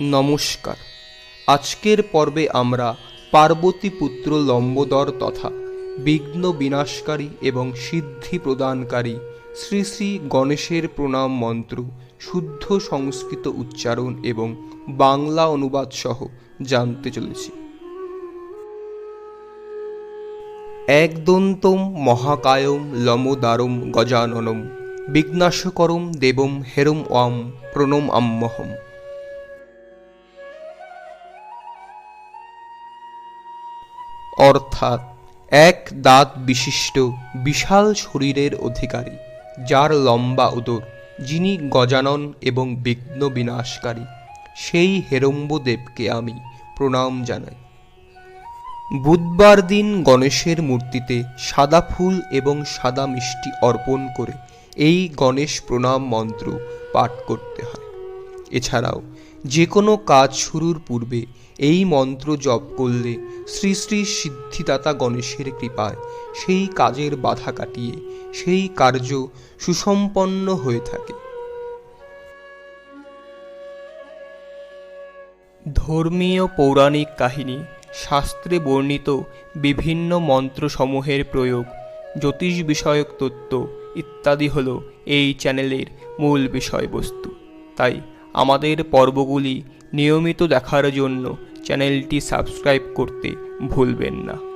নমস্কার। আজকের পর্বে আমরা পার্বতী পুত্র লম্বোদর তথা বিঘ্ন বিনাশকারী এবং সিদ্ধি প্রদানকারী শ্রী শ্রী গণেশের প্রণাম মন্ত্র, শুদ্ধ সংস্কৃত উচ্চারণ এবং বাংলা অনুবাদ সহ জানতে চলেছি। একদন্তম মহাকায়ম লমোদারম গজাননম, বিঘ্নাশকরম দেবম হেরম ওয়াম প্রণম আম্মহম। অর্থাৎ এক দাঁত বিশিষ্ট বিশাল শরীরের অধিকারী, যার লম্বা উদর, যিনি গজানন এবং বিঘ্ন বিনাশকারী, সেই হেরম্বদেবকে আমি প্রণাম জানাই। বুধবার দিন গণেশের মূর্তিতে সাদা ফুল এবং সাদা মিষ্টি অর্পণ করে এই গণেশ প্রণাম মন্ত্র পাঠ করতে হয়। এছাড়াও যে কোনো কাজ শুরুর পূর্বে এই মন্ত্র জপ করলে শ্রী শ্রী সিদ্ধিদাতা গণেশের কৃপায় সেই কাজের বাধা কাটিয়ে সেই কার্য সুসম্পন্ন হয়ে থাকে। ধর্মীয় পৌরাণিক কাহিনী, শাস্ত্রে বর্ণিত বিভিন্ন মন্ত্রসমূহের প্রয়োগ, জ্যোতিষ বিষয়ক তত্ত্ব ইত্যাদি হল এই চ্যানেলের মূল বিষয়বস্তু। তাই আমাদের পর্বগুলি নিয়মিত দেখার জন্য চ্যানেলটি সাবস্ক্রাইব করতে ভুলবেন না।